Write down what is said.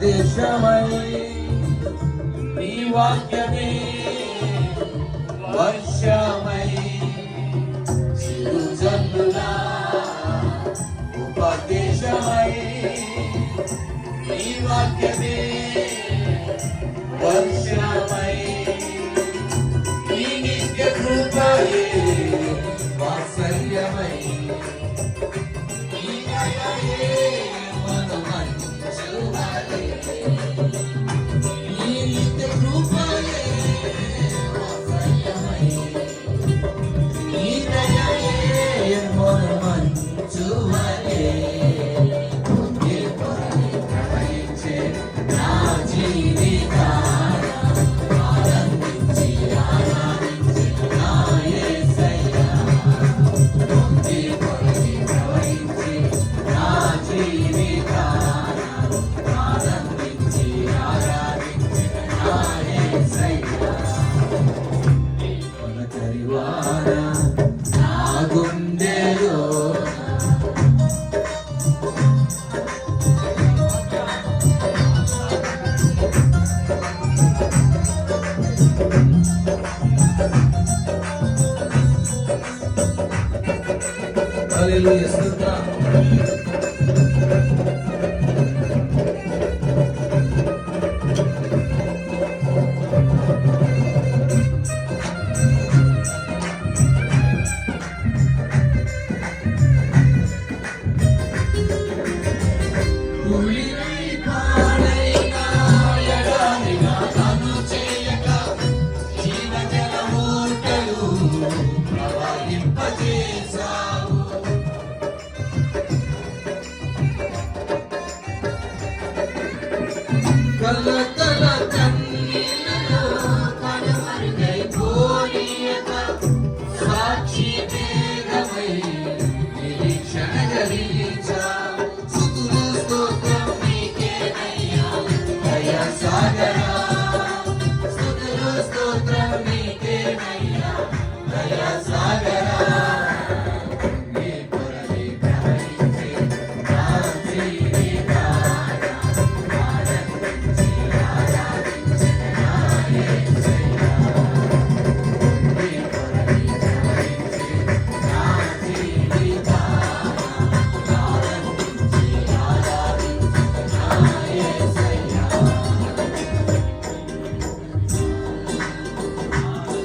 దేశమై నీ వాక్యమే వర్ష హల్లెలూయా స్తోత్రం